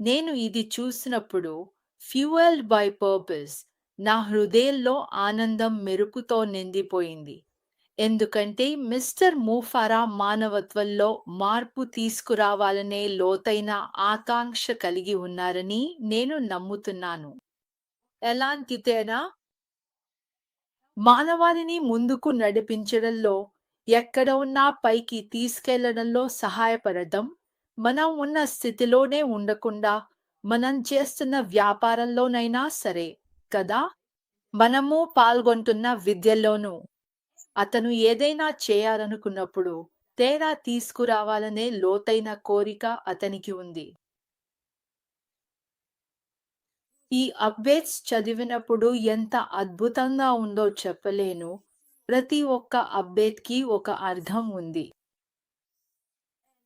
నేను ఇది చూసినప్పుడు ఫ్యూయల్డ్ బై పర్పస్ నా హృదయంలో ఆనందం మెరుపుతో నిండిపోయింది. ఎందుకంటే మిస్టర్ మూఫారా మానవత్వంలో మార్పు తీసుకురావాలనే లోతైన ఆకాంక్ష కలిగి ఉన్నారని నేను నమ్ముతున్నాను. ఎలాంటితేనా మానవాళిని ముందుకు నడిపించడంలో ఎక్కడ ఉన్నా పైకి తీసుకెళ్ళడంలో సహాయపడడం మనం ఉన్న స్థితిలోనే ఉండకుండా మనం చేస్తున్న వ్యాపారంలోనైనా సరే కదా? మనము పాల్గొంటున్న విద్యలోనూ అతను ఏదైనా చేయాలనుకున్నప్పుడు తేడా తీసుకురావాలనే లోతైన కోరిక అతనికి ఉంది. ఈ అప్డేట్స్ చదివినప్పుడు ఎంత అద్భుతంగా ఉందో చెప్పలేను. ప్రతి ఒక్క అప్డేట్కి ఒక అర్థం ఉంది.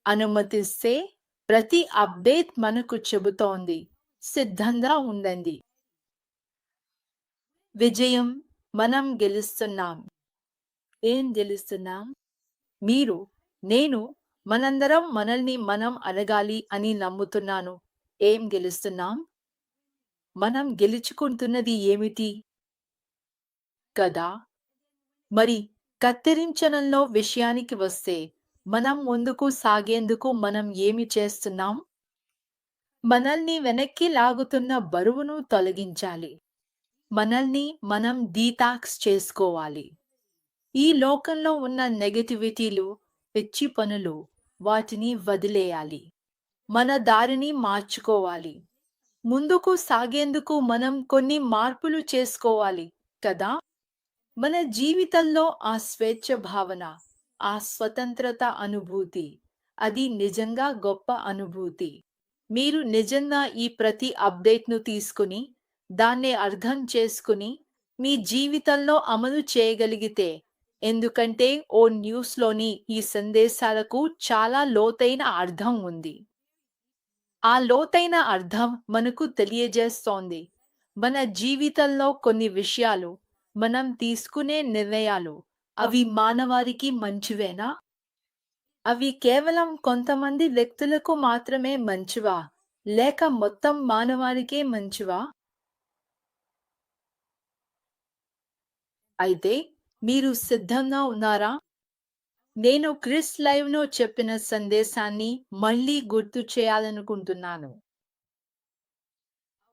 అనుమతిస్తే ప్రతి అప్డేట్ మనకు చెబుతోంది. సిద్ధంగా ఉండండి. విజయం మనం గెలుస్తున్నాం. ఏం గెలుస్తున్నాం? మీరు నేను మనందరం మనల్ని మనం అడగాలి అని నమ్ముతున్నాను. ఏం గెలుస్తున్నాం? మనం గెలుచుకుంటున్నది ఏమిటి? కదా? మరి కత్తిరించడంలో విషయానికి వస్తే మనం ముందుకు సాగేందుకు మనం ఏమి చేస్తున్నాం? మనల్ని వెనక్కి లాగుతున్న బరువును తొలగించాలి. మనల్ని మనం డీటాక్స్ చేసుకోవాలి. ఈ లోకంలో ఉన్న నెగటివిటీలు పిచ్చి పనులు వాటిని వదిలేయాలి. మన దారిని మార్చుకోవాలి. ముందుకు సాగేందుకు మనం కొన్ని మార్పులు చేసుకోవాలి కదా? మన జీవితంలో ఆ స్వేచ్ఛ భావన ఆ స్వతంత్రత అనుభూతి. అది నిజంగా గొప్ప అనుభూతి. మీరు నిజంగా ఈ ప్రతి అప్డేట్ను తీసుకుని దాన్ని అర్థం చేసుకుని మీ జీవితంలో అమలు చేయగలిగితే ఎందుకంటే ఓ న్యూస్లోని ఈ సందేశాలకు చాలా లోతైన అర్థం ఉంది. ఆ లోతైన అర్థం మనకు తెలియజేస్తోంది. మన జీవితంలో కొన్ని విషయాలు మనం తీసుకునే నిర్ణయాలు అవి మానవారికి మంచివేనా? అవి కేవలం కొంతమంది వ్యక్తులకు మాత్రమే మంచివా? లేక మొత్తం మానవారికే మంచివా? అయితే మీరు సిద్ధంగా ఉన్నారా? నేను క్రిస్ లైవ్లో చెప్పిన సందేశాన్ని మళ్ళీ గుర్తు చేయాలనుకుంటున్నాను.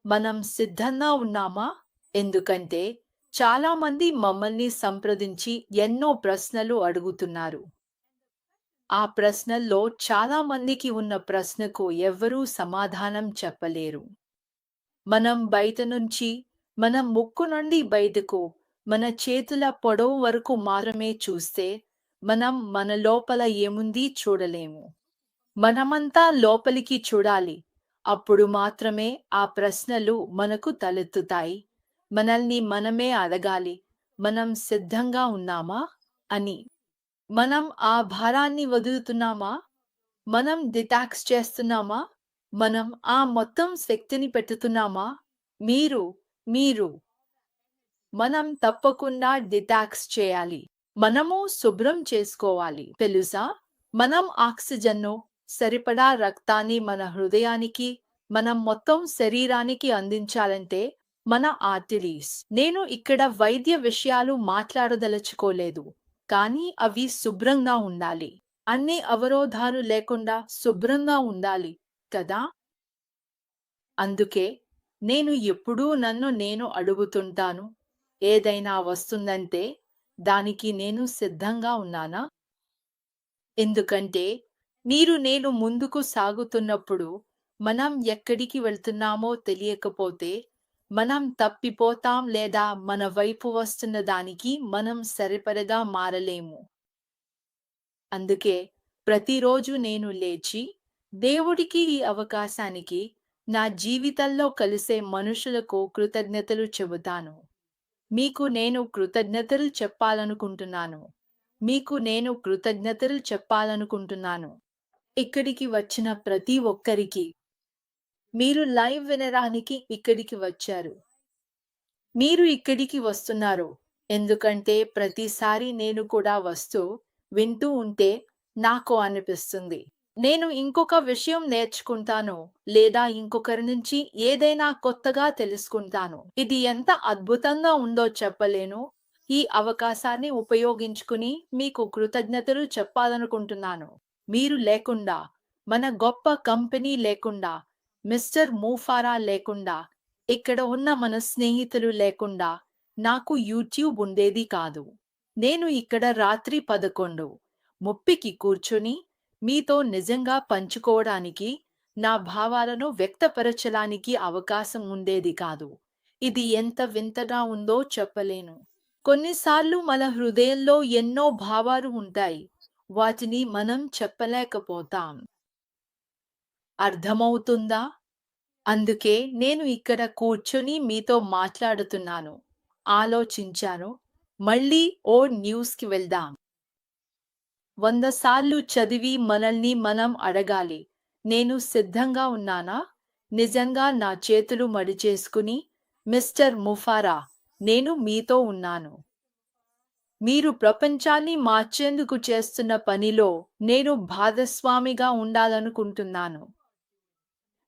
మనం సిద్ధంగా ఉన్నామా? ఎందుకంటే చాలా మంది మమ్మల్ని సంప్రదించి ఎన్నో ప్రశ్నలు అడుగుతున్నారు. ఆ ప్రశ్నల్లో చాలా మందికి ఉన్న ప్రశ్నకు ఎవ్వరూ సమాధానం చెప్పలేరు. మనం బయట నుంచి మనం ముక్కు నుండి బయటకు మన చేతుల పొడవు వరకు మాత్రమే చూస్తే మనం మన లోపల ఏముంది చూడలేము. మనమంతా లోపలికి చూడాలి. అప్పుడు మాత్రమే ఆ ప్రశ్నలు మనకు తలెత్తుతాయి. మనల్ని మనమే అడగాలి. మనం సిద్ధంగా ఉన్నామా అని. మనం ఆ భారాన్ని వదులుతున్నామా? మనం డిటాక్స్ చేస్తున్నామా? మనం ఆ మొత్తం శక్తిని పెట్టుతున్నామా? మీరు మీరు. మనం తప్పకుండా డిటాక్స్ చేయాలి. మనము శుభ్రం చేసుకోవాలి. తెలుసా? మనం ఆక్సిజన్ను సరిపడా రక్తాన్ని మన హృదయానికి మనం మొత్తం శరీరానికి అందించాలంటే మన ఆర్టరీస్. నేను ఇక్కడ వైద్య విషయాలు మాట్లాడదలుచుకోలేదు. కానీ అవి శుభ్రంగా ఉండాలి. అన్ని అవరోధాలు లేకుండా శుభ్రంగా ఉండాలి కదా? అందుకే నేను ఎప్పుడూ నన్ను నేను అడుగుతుంటాను. ఏదైనా వస్తుందంటే దానికి నేను సిద్ధంగా ఉన్నానా? ఎందుకంటే మీరు నేను ముందుకు సాగుతున్నప్పుడు మనం ఎక్కడికి వెళ్తున్నామో తెలియకపోతే మనం తప్పిపోతాం లేదా మన వైపు వస్తున్న దానికి మనం సరిపడగా మారలేము. అందుకే ప్రతిరోజు నేను లేచి దేవుడికి ఈ అవకాశానికి నా జీవితంలో కలిసే మనుషులకు కృతజ్ఞతలు చెబుతాను. మీకు నేను కృతజ్ఞతలు చెప్పాలనుకుంటున్నాను. మీకు నేను కృతజ్ఞతలు చెప్పాలనుకుంటున్నాను. ఇక్కడికి వచ్చిన ప్రతి ఒక్కరికి మీరు లైవ్ వినడానికి ఇక్కడికి వచ్చారు. మీరు ఇక్కడికి వస్తున్నారు. ఎందుకంటే ప్రతిసారి నేను కూడా వస్తూ వింటూ ఉంటే నాకు అనిపిస్తుంది. నేను ఇంకొక విషయం నేర్చుకుంటాను లేదా ఇంకొకరి నుంచి ఏదైనా కొత్తగా తెలుసుకుంటాను. ఇది ఎంత అద్భుతంగా ఉందో చెప్పలేను. ఈ అవకాశాన్ని ఉపయోగించుకుని మీకు కృతజ్ఞతలు చెప్పాలనుకుంటున్నాను. మీరు లేకుండా మన గొప్ప కంపెనీ లేకుండా మిస్టర్ మూఫారా లేకుండా ఇక్కడ ఉన్న మన స్నేహితులు లేకుండా నాకు యూట్యూబ్ ఉండేది కాదు. నేను ఇక్కడ రాత్రి పదకొండు ముప్పికి కూర్చుని మీతో నిజంగా పంచుకోవడానికి నా భావాలను వ్యక్తపరచడానికి అవకాశం ఉండేది కాదు. ఇది ఎంత వింతగా ఉందో చెప్పలేను. కొన్నిసార్లు మన హృదయంలో ఎన్నో భావాలు ఉంటాయి. వాటిని మనం చెప్పలేకపోతాం. అర్థమవుతుందా? అందుకే నేను ఇక్కడ కూర్చొని మీతో మాట్లాడుతున్నాను. ఆలోచించాను. మళ్ళీ ఓ న్యూస్కి వెళ్దాం. వంద సార్లు చదివి మనల్ని మనం అడగాలి. నేను సిద్ధంగా ఉన్నానా? నిజంగా నా చేతులు మడిచేసుకుని మిస్టర్ ముఫారా నేను మీతో ఉన్నాను. మీరు ప్రపంచాన్ని మార్చేందుకు చేస్తున్న పనిలో నేను భాగస్వామిగా ఉండాలనుకుంటున్నాను.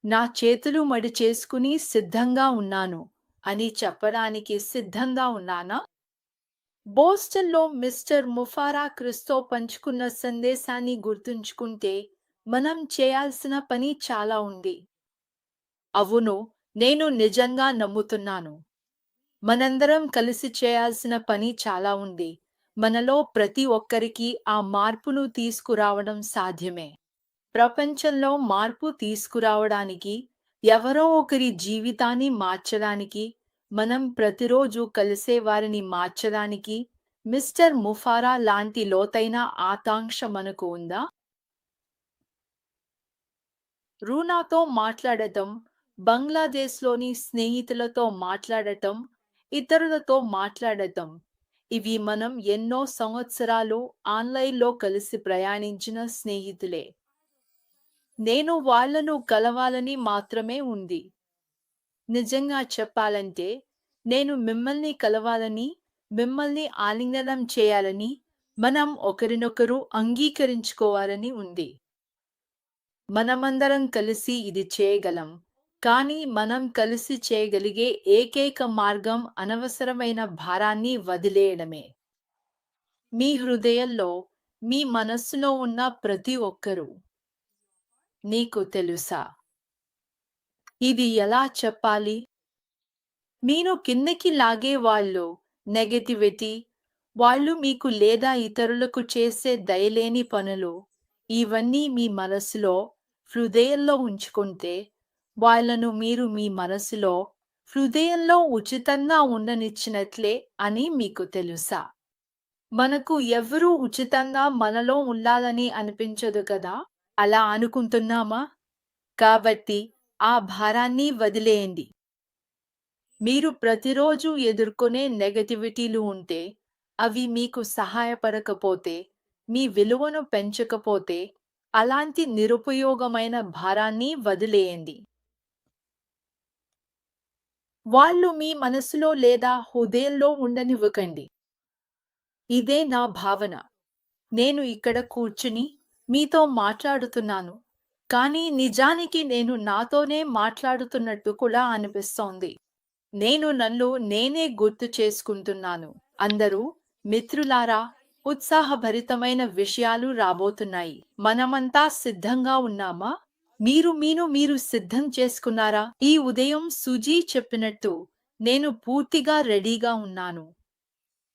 నా చేతులు మడి చేసుకుని సిద్ధంగా ఉన్నాను అని చెప్పడానికి సిద్ధంగా ఉన్నానా? బోస్టన్లో మిస్టర్ ముఫారా క్రిస్తో పంచుకున్న సందేశాన్ని గుర్తుంచుకుంటే మనం చేయాల్సిన పని చాలా ఉంది. అవును నేను నిజంగా నమ్ముతున్నాను. మనందరం కలిసి చేయాల్సిన పని చాలా ఉంది. మనలో ప్రతి ఒక్కరికి ఆ మార్పును తీసుకురావడం సాధ్యమే. ప్రపంచంలో మార్పు తీసుకురావడానికి ఎవరో ఒకరి జీవితాన్ని మార్చడానికి మనం ప్రతిరోజు కలిసే వారిని మార్చడానికి మిస్టర్ ముఫారా లాంటి లోతైన ఆకాంక్ష మనకు ఉందా? రూనాతో మాట్లాడటం బంగ్లాదేశ్లోని స్నేహితులతో మాట్లాడటం ఇతరులతో మాట్లాడటం ఇవి మనం ఎన్నో సంవత్సరాలు ఆన్లైన్లో కలిసి ప్రయాణించిన స్నేహితులే. నేను వాళ్ళను కలవాలని మాత్రమే ఉంది. నిజంగా చెప్పాలంటే నేను మిమ్మల్ని కలవాలని మిమ్మల్ని ఆలింగనం చేయాలని మనం ఒకరినొకరు అంగీకరించుకోవాలని ఉంది. మనమందరం కలిసి ఇది చేయగలం కానీ మనం కలిసి చేయగలిగే ఏకైక మార్గం అనవసరమైన భారాన్ని వదిలేయడమే. మీ హృదయంలో మీ మనస్సులో ఉన్న ప్రతి ఒక్కరూ నీకు తెలుసా? ఇది ఎలా చెప్పాలి? మీరు కిందకి లాగే వాళ్ళు నెగటివిటీ వాళ్ళు మీకు లేదా ఇతరులకు చేసే దయలేని పనులు ఇవన్నీ మీ మనసులో హృదయంలో ఉంచుకుంటే వాళ్ళను మీరు మీ మనసులో హృదయంలో ఉచితంగా ఉండనిచ్చినట్లే అని మీకు తెలుసా? మనకు ఎవరూ ఉచితంగా మనలో ఉండాలని అనిపించదు కదా? అలా అనుకుంటున్నామా? కాబట్టి ఆ భారాన్ని వదిలేయండి. మీరు ప్రతిరోజు ఎదుర్కొనే నెగటివిటీలు ఉంటే అవి మీకు సహాయపడకపోతే మీ విలువను పెంచకపోతే అలాంటి నిరుపయోగమైన భారాన్ని వదిలేయండి. వాళ్ళు మీ మనసులో లేదా హృదయంలో ఉండనివ్వకండి. ఇదే నా భావన. నేను ఇక్కడ కూర్చుని మీతో మాట్లాడుతున్నాను. కానీ నిజానికి నేను నాతోనే మాట్లాడుతున్నట్టు కూడా అనిపిస్తోంది. నేను నన్ను నేనే గుర్తు చేసుకుంటున్నాను. అందరూ మిత్రులారా ఉత్సాహభరితమైన విషయాలు రాబోతున్నాయి. మనమంతా సిద్ధంగా ఉన్నామా? మీరు మీను మీరు సిద్ధం చేసుకున్నారా? ఈ ఉదయం సుజీ చెప్పినట్టు నేను పూర్తిగా రెడీగా ఉన్నాను.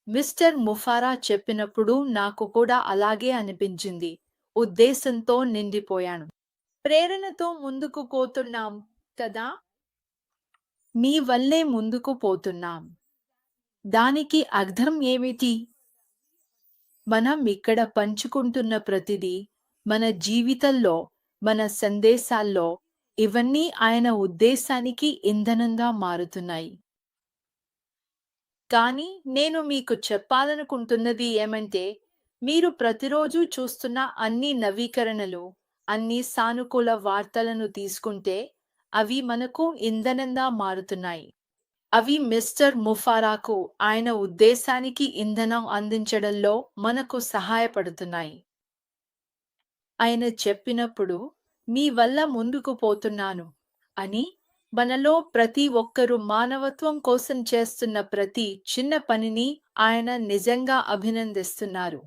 మిస్టర్ ముఫారా చెప్పినప్పుడు నాకు కూడా అలాగే అనిపించింది. ఉద్దేశంతో నిండిపోయాను. ప్రేరణతో ముందుకు పోతున్నాం కదా? మీ వల్లే ముందుకు పోతున్నాం. దానికి అర్థం ఏమిటి? మనం ఇక్కడ పంచుకుంటున్న ప్రతిదీ మన జీవితంలో మన సందేశాల్లో ఇవన్నీ ఆయన ఉద్దేశానికి ఇంధనంగా మారుతున్నాయి. కానీ నేను మీకు చెప్పాలనుకుంటున్నది ఏమంటే మీరు ప్రతిరోజు చూస్తున్న అన్ని నవీకరణలు అన్ని సానుకూల వార్తలను తీసుకుంటే అవి మనకు ఇంధనంగా మారుతున్నాయి. అవి మిస్టర్ ముఫారాకు ఆయన ఉద్దేశానికి ఇంధనం అందించడంలో మనకు సహాయపడుతున్నాయి. ఆయన చెప్పినప్పుడు మీ వల్ల ముందుకు పోతున్నాను అని మనలో ప్రతి ఒక్కరూ మానవత్వం కోసం చేస్తున్న ప్రతి చిన్న పనిని ఆయన నిజంగా అభినందిస్తున్నారు.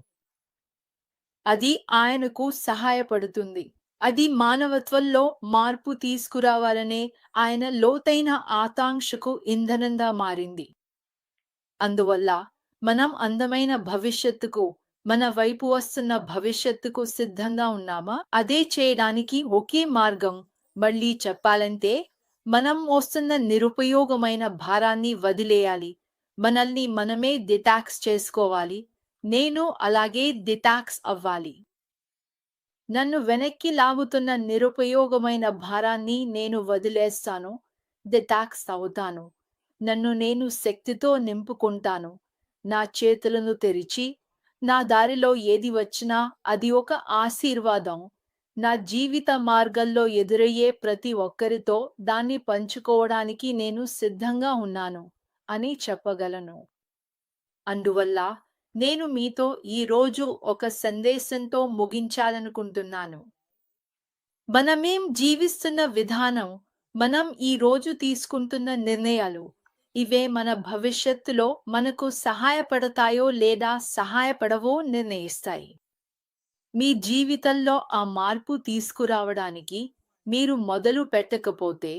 అది ఆయనకు సహాయపడుతుంది. అది మానవత్వంలో మార్పు తీసుకురావాలనే ఆయన లోతైన ఆకాంక్షకు ఇంధనంగా మారింది. అందువల్ల మనం అందమైన భవిష్యత్తుకు మన వైపు వస్తున్న భవిష్యత్తుకు సిద్ధంగా ఉన్నామా? అదే చేయడానికి ఒకే మార్గం మళ్ళీ చెప్పాలంటే మనం మోస్తున్న నిరుపయోగమైన భారాన్ని వదిలేయాలి. మనల్ని మనమే డిటాక్స్ చేసుకోవాలి. నేను అలాగే డిటాక్స్ అవ్వాలి. నన్ను వెనక్కి లాగుతున్న నిరుపయోగమైన భారాన్ని నేను వదిలేస్తాను డిటాక్స్ అవుతాను. నన్ను నేను శక్తితో నింపుకుంటాను. నా చేతులను తెరిచి నా దారిలో ఏది వచ్చినా అది ఒక ఆశీర్వాదం. నా జీవిత మార్గంలో ఎదురయ్యే ప్రతి ఒక్కరితో దాన్ని పంచుకోవడానికి నేను సిద్ధంగా ఉన్నాను అని చెప్పగలను. అందువల్ల నేను మీతో ఈ రోజు ఒక సందేశంతో ముగించాలనుకుంటున్నాను. మనమేం జీవిస్తున్న విధానం మనం ఈ రోజు తీసుకుంటున్న నిర్ణయాలు ఇవే మన భవిష్యత్తులో మనకు సహాయపడతాయో లేదా సహాయపడవో నిర్ణయిస్తాయి. మీ జీవితంలో ఆ మార్పు తీసుకురావడానికి మీరు మొదలు పెట్టకపోతే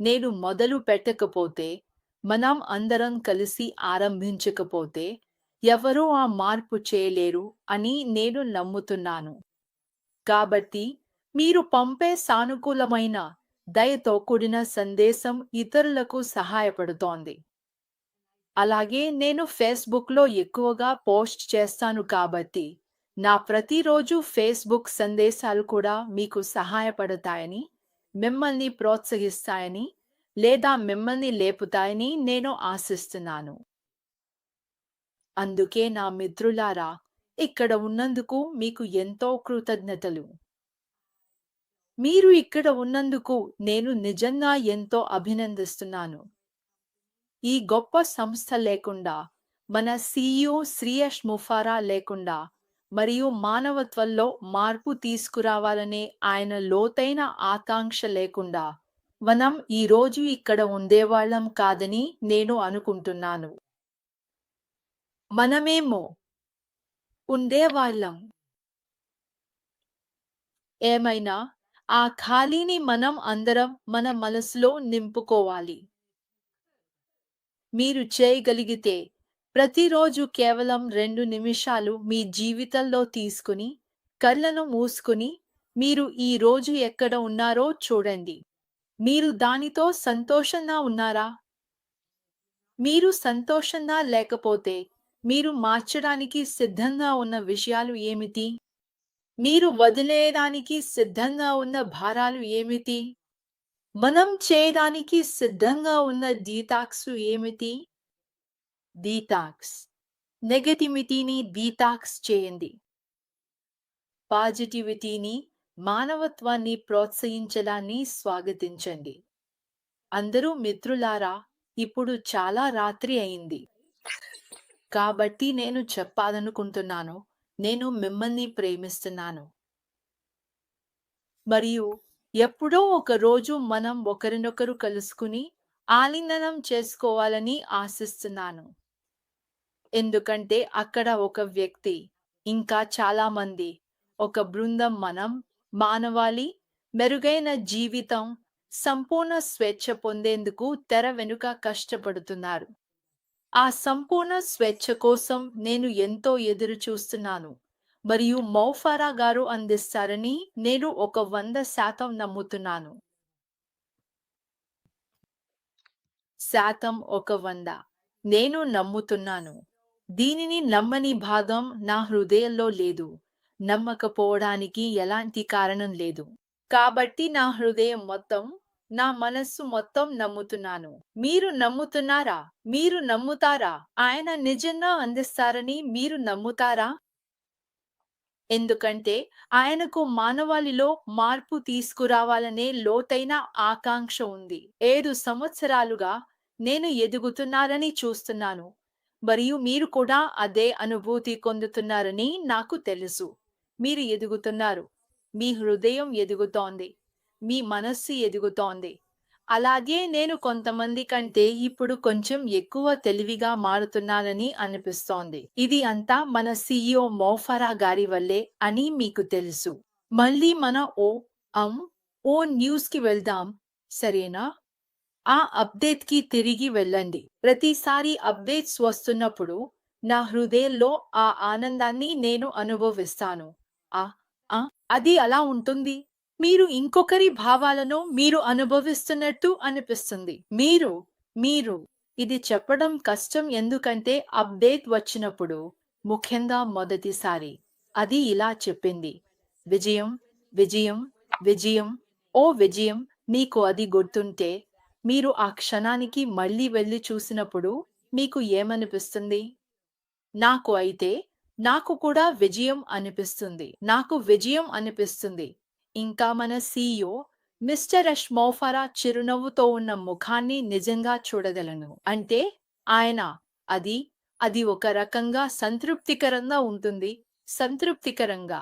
నేను మొదలు పెట్టకపోతే మనం అందరం కలిసి ఆరంభించకపోతే ఎవరూ ఆ మార్పు చేయలేరు అని నేను నమ్ముతున్నాను. కాబట్టి మీరు పంపే సానుకూలమైన దయతో కూడిన సందేశం ఇతరులకు సహాయపడుతోంది. అలాగే నేను ఫేస్బుక్లో ఎక్కువగా పోస్ట్ చేస్తాను కాబట్టి నా ప్రతిరోజు ఫేస్బుక్ సందేశాలు కూడా మీకు సహాయపడతాయని మిమ్మల్ని ప్రోత్సహిస్తాయని లేదా మిమ్మల్ని లేపుతాయని నేను ఆశిస్తున్నాను. అందుకే నా మిత్రులారా ఇక్కడ ఉన్నందుకు మీకు ఎంతో కృతజ్ఞతలు. మీరు ఇక్కడ ఉన్నందుకు నేను నిజంగా ఎంతో అభినందిస్తున్నాను. ఈ గొప్ప సంస్థ లేకుండా మన సీఈఓ శ్రీయష్ ముఫారా లేకుండా మరియు మానవత్వంలో మార్పు తీసుకురావాలనే ఆయన లోతైన ఆకాంక్ష లేకుండా మనం ఈ రోజు ఇక్కడ ఉండేవాళ్ళం కాదని నేను అనుకుంటున్నాను. మనమేమో ఉండేవాళ్ళం. ఏమైనా? ఆ ఖాళీని మనం అందరం మన మనసులో నింపుకోవాలి. మీరు చేయగలిగితే ప్రతిరోజు కేవలం రెండు నిమిషాలు మీ జీవితంలో తీసుకుని కళ్ళను మూసుకుని మీరు ఈ రోజు ఎక్కడ ఉన్నారో చూడండి. మీరు దానితో సంతోషంగా ఉన్నారా? మీరు సంతోషంగా లేకపోతే మీరు మార్చడానికి సిద్ధంగా ఉన్న విషయాలు ఏమిటి? మీరు వదిలేయడానికి సిద్ధంగా ఉన్న భారాలు ఏమిటి? మనం చేయడానికి సిద్ధంగా ఉన్న డీటాక్స్ ఏమిటి? డీటాక్స్ నెగటివిటీని డీటాక్స్ చేయండి. పాజిటివిటీని మానవత్వాన్ని ప్రోత్సహించడాన్ని స్వాగతించండి. అందరూ మిత్రులారా ఇప్పుడు చాలా రాత్రి అయింది. కాబట్టి నేను చెప్పాలనుకుంటున్నాను. నేను మిమ్మల్ని ప్రేమిస్తున్నాను. మరియు ఎప్పుడో ఒక రోజు మనం ఒకరినొకరు కలుసుకుని ఆలింగనం చేసుకోవాలని ఆశిస్తున్నాను. ఎందుకంటే అక్కడ ఒక వ్యక్తి ఇంకా చాలా మంది ఒక బృందం మనం మానవాళి మెరుగైన జీవితం సంపూర్ణ స్వేచ్ఛ పొందేందుకు తెర వెనుక కష్టపడుతున్నారు. ఆ సంపూర్ణ స్వేచ్ఛ కోసం నేను ఎంతో ఎదురు చూస్తున్నాను. మరియు మౌఫారా గారు అందిస్తారని నేను ఒక వంద శాతం నమ్ముతున్నాను. శాతం ఒక వంద. నేను నమ్ముతున్నాను. దీనిని నమ్మని భాగం నా హృదయంలో లేదు. నమ్మకపోవడానికి ఎలాంటి కారణం లేదు. కాబట్టి నా హృదయం మొత్తం నా మనస్సు మొత్తం నమ్ముతున్నాను. మీరు నమ్ముతున్నారా? మీరు నమ్ముతారా? ఆయన నిజంగా అందిస్తారని మీరు నమ్ముతారా? ఎందుకంటే ఆయనకు మానవాళిలో మార్పు తీసుకురావాలనే లోతైన ఆకాంక్ష ఉంది. ఏడు సంవత్సరాలుగా నేను ఎదుగుతున్నారని చూస్తున్నాను. మరియు మీరు కూడా అదే అనుభూతి పొందుతున్నారని నాకు తెలుసు. మీరు ఎదుగుతున్నారు. మీ హృదయం ఎదుగుతోంది. మీ మనస్సు ఎదుగుతోంది. అలాగే నేను కొంతమంది కంటే ఇప్పుడు కొంచెం ఎక్కువ తెలివిగా మారుతున్నానని అనిపిస్తోంది. ఇది అంతా మన సీఈఓ మోఫరా గారి వల్లే అని మీకు తెలుసు. మళ్ళీ మన ఓ అం ఓ న్యూస్కి వెళ్దాం సరేనా? ఆ అప్డేట్కి తిరిగి వెళ్ళండి. ప్రతిసారి అప్డేట్స్ వస్తున్నప్పుడు నా హృదయంలో ఆ ఆనందాన్ని నేను అనుభవిస్తాను. ఆ ఆ అది అలా ఉంటుంది? మీరు ఇంకొకరి భావాలను మీరు అనుభవిస్తున్నట్టు అనిపిస్తుంది. మీరు మీరు ఇది చెప్పడం కష్టం ఎందుకంటే అప్డేట్ వచ్చినప్పుడు ముఖ్యంగా మొదటిసారి అది ఇలా చెప్పింది. విజయం విజయం విజయం ఓ విజయం మీకు అది గుర్తుంటే మీరు ఆ క్షణానికి మళ్ళీ వెళ్ళి చూసినప్పుడు మీకు ఏమనిపిస్తుంది? నాకు అయితే నాకు కూడా విజయం అనిపిస్తుంది. నాకు విజయం అనిపిస్తుంది. ఇంకా మన సీఈఓ మిస్టర్ యష్ మోఫరా చిరునవ్వుతో ఉన్న ముఖాన్ని నిజంగా చూడగలను. అంటే ఆయన అది అది ఒక రకంగా సంతృప్తికరంగా ఉంటుంది. సంతృప్తికరంగా.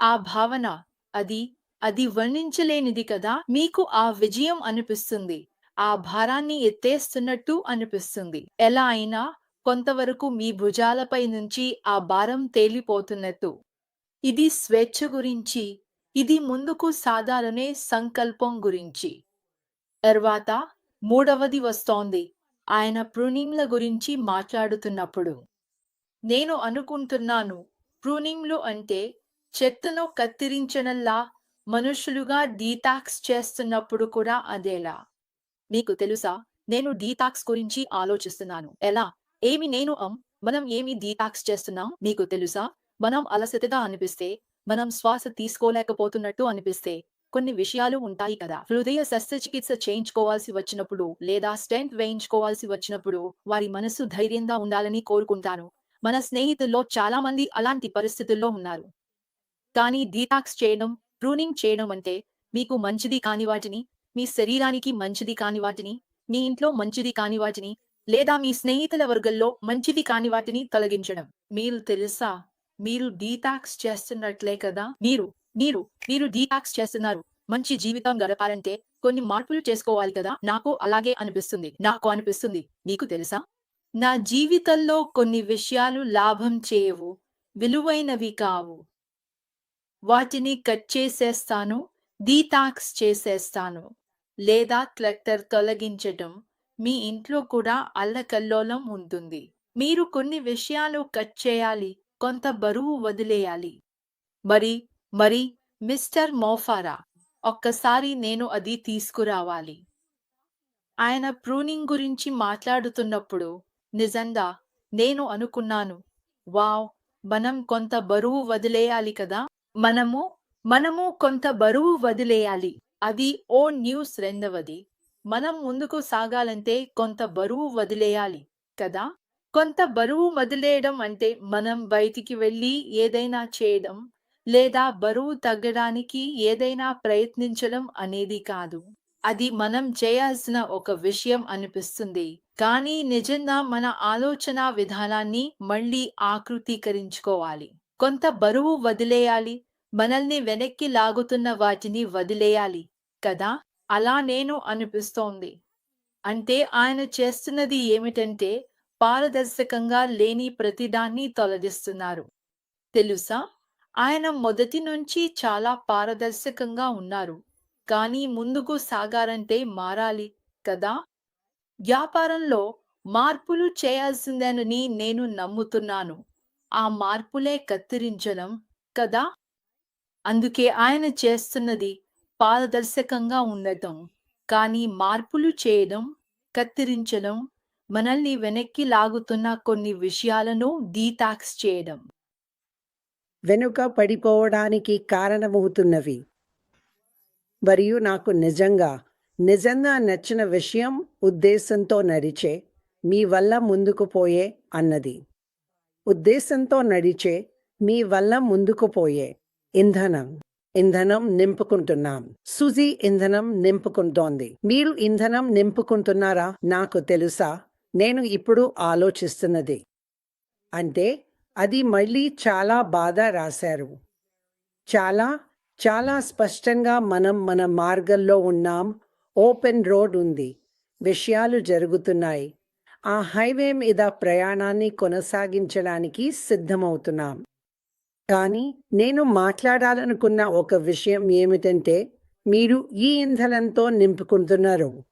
ఆ భావన అది అది వర్ణించలేనిది కదా మీకు ఆ విజయం అనిపిస్తుంది. ఆ భారాన్ని ఎత్తేస్తున్నట్టు అనిపిస్తుంది. ఎలా అయినా కొంతవరకు మీ భుజాలపై నుంచి ఆ భారం తేలిపోతున్నట్టు. ఇది స్వేచ్ఛ గురించి ఇది ముందుకు సాధారణే సంకల్పం గురించి. తర్వాత మూడవది వస్తోంది. ఆయన ప్రూనింగ్ల గురించి మాట్లాడుతున్నప్పుడు. నేను అనుకుంటున్నాను ప్రూనింగ్లు అంటే చెత్తను కత్తిరించనల్లా మనుషులుగా డీటాక్స్ చేస్తున్నప్పుడు కూడా అదేలా. మీకు తెలుసా? నేను డీటాక్స్ గురించి ఆలోచిస్తున్నాను. ఎలా? ఏమి నేను అం? మనం ఏమి డీటాక్స్ చేస్తున్నాం? మీకు తెలుసా? మనం అలసటగా అనిపిస్తే మనం శ్వాస తీసుకోలేకపోతున్నట్టు అనిపిస్తే కొన్ని విషయాలు ఉంటాయి కదా. హృదయ శస్త్రచికిత్స చేయించుకోవాల్సి వచ్చినప్పుడు లేదా స్టెంట్ వేయించుకోవాల్సి వచ్చినప్పుడు వారి మనసు ధైర్యంగా ఉండాలని కోరుకుంటాను. మన స్నేహితుల్లో చాలా మంది అలాంటి పరిస్థితుల్లో ఉన్నారు. కానీ డీటాక్స్ చేయడం ప్రూనింగ్ చేయడం అంటే మీకు మంచిది కాని వాటిని మీ శరీరానికి మంచిది కాని వాటిని మీ ఇంట్లో మంచిది కాని వాటిని లేదా మీ స్నేహితుల వర్గంలో మంచిది కాని వాటిని తొలగించడం. మీరు తెలుసా? మీరు డీటాక్స్ చేస్తున్నట్లే కదా? మీరు మీరు మీరు డీటాక్స్ చేస్తున్నారు. మంచి జీవితం గడపాలంటే కొన్ని మార్పులు చేసుకోవాలి కదా? నాకు అలాగే అనిపిస్తుంది. నాకు అనిపిస్తుంది. మీకు తెలుసా? నా జీవితంలో కొన్ని విషయాలు లాభం చేయవు. విలువైనవి కావు. వాటిని కట్ చేసేస్తాను డీటాక్స్ చేసేస్తాను. లేదా క్లెక్టర్ తొలగించటం. మీ ఇంట్లో కూడా అల్లకల్లోలం ఉంటుంది. మీరు కొన్ని విషయాలు కట్ చేయాలి. కొంత బరువు వదిలేయాలి. మరి మరి మిస్టర్ మోఫారా ఒక్కసారి నేను అది తీసుకురావాలి. ఆయన ప్రూనింగ్ గురించి మాట్లాడుతున్నప్పుడు నిజంగా నేను అనుకున్నాను వావ్ మనం కొంత బరువు వదిలేయాలి కదా? మనము మనము కొంత బరువు వదిలేయాలి. అది ఓ న్యూస్ రెండవది. మనం ముందుకు సాగాలంటే కొంత బరువు వదిలేయాలి కదా? కొంత బరువు వదిలేయడం అంటే మనం బయటికి వెళ్ళి ఏదైనా చేయడం లేదా బరువు తగ్గడానికి ఏదైనా ప్రయత్నించడం అనేది కాదు. అది మనం చేయాల్సిన ఒక విషయం అనిపిస్తుంది. కానీ నిజంగా మన ఆలోచన విధానాన్ని మళ్ళీ ఆకృతీకరించుకోవాలి. కొంత బరువు వదిలేయాలి. మనల్ని వెనక్కి లాగుతున్న వాటిని వదిలేయాలి కదా? అలా నేను అనిపిస్తోంది. అంటే ఆయన చేస్తున్నది ఏమిటంటే పారదర్శకంగా లేని ప్రతిదాన్ని తొలగిస్తున్నారు. తెలుసా? ఆయన మొదటి నుంచి చాలా పారదర్శకంగా ఉన్నారు. కానీ ముందుకు సాగారంటే మారాలి కదా? వ్యాపారంలో మార్పులు చేయాల్సిందేనని నేను నమ్ముతున్నాను. ఆ మార్పులే కత్తిరించడం కదా? అందుకే ఆయన చేస్తున్నది పారదర్శకంగా ఉండటం. కానీ మార్పులు చేయడం కత్తిరించడం మనల్ని వెనక్కి లాగుతున్న కొన్ని విషయాలను డీటాక్స్ చేయడం. వెనుక పడిపోవడానికి కారణమవుతున్నవి. మరియు నాకు నిజంగా నిజంగా నచ్చిన విషయం ఉద్దేశంతో నడిచే మీ వల్ల ముందుకు పోయే అన్నది. ఉద్దేశంతో నడిచే మీ వల్ల ముందుకు పోయే ఇంధనం. ఇంధనం నింపుకుంటున్నాం. సుజీ ఇంధనం నింపుకుంటోంది. మీరు ఇంధనం నింపుకుంటున్నారా? నాకు తెలుసా? నేను ఇప్పుడు ఆలోచిస్తున్నది. అంటే అది మళ్ళీ చాలా బాధ రాశారు. చాలా చాలా స్పష్టంగా మనం మన మార్గంలో ఉన్నాం. ఓపెన్ రోడ్ ఉంది. విషయాలు జరుగుతున్నాయి. ఆ హైవే మీద ప్రయాణాన్ని కొనసాగించడానికి సిద్ధమవుతున్నాం. కానీ నేను మాట్లాడాలనుకున్న ఒక విషయం ఏమిటంటే మీరు ఈ ఇంధనంతో నింపుకుంటున్నారు.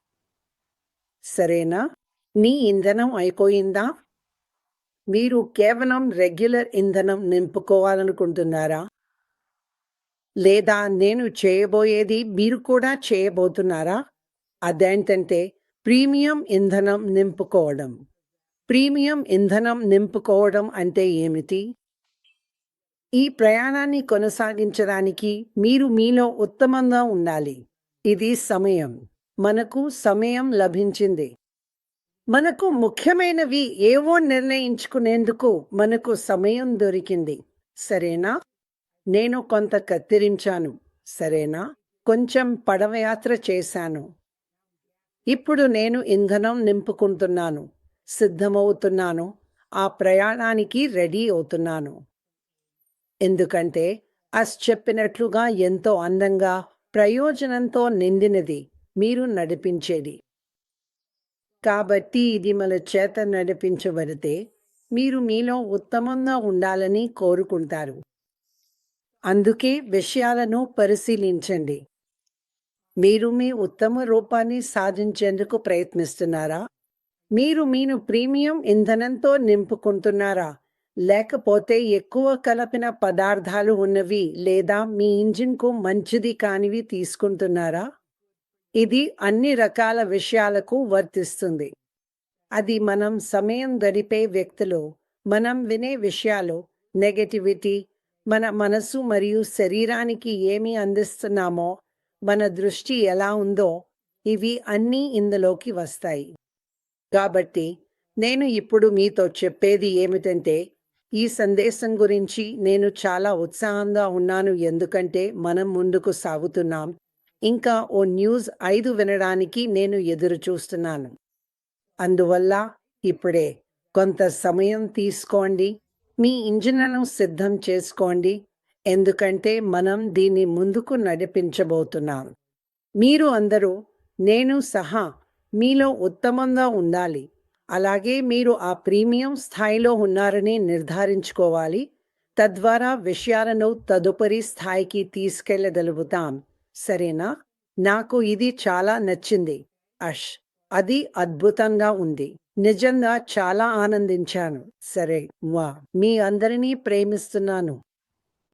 సరేనా? నీ ఇంధనం అయిపోయిందా? మీరు కేవలం రెగ్యులర్ ఇంధనం నింపుకోవాలనుకుంటున్నారా? లేదా నేను చేయబోయేది మీరు కూడా చేయబోతున్నారా? అదేంటంటే ప్రీమియం ఇంధనం నింపుకోవడం. ప్రీమియం ఇంధనం నింపుకోవడం అంటే ఏమిటి? ఈ ప్రయాణాన్ని కొనసాగించడానికి మీరు మీలో ఉత్తమంగా ఉండాలి. ఇది సమయం. మనకు సమయం లభించింది. మనకు ముఖ్యమైనవి ఏవో నిర్ణయించుకునేందుకు మనకు సమయం దొరికింది. సరేనా? నేను కొంత కత్తిరించాను. సరేనా? కొంచెం పడవయాత్ర చేశాను. ఇప్పుడు నేను ఇంధనం నింపుకుంటున్నాను. సిద్ధమవుతున్నాను. ఆ ప్రయాణానికి రెడీ అవుతున్నాను. ఎందుకంటే అస్ చెప్పినట్లుగా ఎంతో అందంగా ప్రయోజనంతో నిండినది మీరు నడిపించేది. కాబట్టి ఇది మన చేత నడిపించబడితే మీరు మీలో ఉత్తమంగా ఉండాలని కోరుకుంటారు. అందుకే విషయాలను పరిశీలించండి. మీరు మీ ఉత్తమ రూపాన్ని సాధించేందుకు ప్రయత్నిస్తున్నారా? మీరు మీను ప్రీమియం ఇంధనంతో నింపుకుంటున్నారా? లేకపోతే ఎక్కువ కలపిన పదార్థాలు ఉన్నవి లేదా మీ ఇంజిన్కు మంచిది కానివి తీసుకుంటున్నారా? ఇది అన్ని రకాల విషయాలకు వర్తిస్తుంది. అది మనం సమయం గడిపే వ్యక్తులు మనం వినే విషయాలు నెగటివిటీ మన మనసు మరియు శరీరానికి ఏమి అందిస్తున్నామో మన దృష్టి ఎలా ఉందో ఇవి అన్నీ ఇందులోకి వస్తాయి. కాబట్టి నేను ఇప్పుడు మీతో చెప్పేది ఏమిటంటే ఈ సందేశం గురించి నేను చాలా ఉత్సాహంగా ఉన్నాను ఎందుకంటే మనం ముందుకు సాగుతున్నాం. ఇంకా ఓ న్యూస్ ఐదు వినడానికి నేను ఎదురు చూస్తున్నాను. అందువల్ల ఇప్పుడే కొంత సమయం తీసుకోండి. మీ ఇంజిన్లను సిద్ధం చేసుకోండి. ఎందుకంటే మనం దీన్ని ముందుకు నడిపించబోతున్నాం. మీరు అందరూ నేను సహా మీలో ఉత్తమంగా ఉండాలి. అలాగే మీరు ఆ ప్రీమియం స్థాయిలో ఉన్నారని నిర్ధారించుకోవాలి. తద్వారా విషయాలను తదుపరి స్థాయికి తీసుకెళ్ళగలుగుతాం. సరేనా? నాకు ఇది చాలా నచ్చింది. అష్ అది అద్భుతంగా ఉంది. నిజంగా చాలా ఆనందించాను. సరే వా. మీ అందరినీ ప్రేమిస్తున్నాను.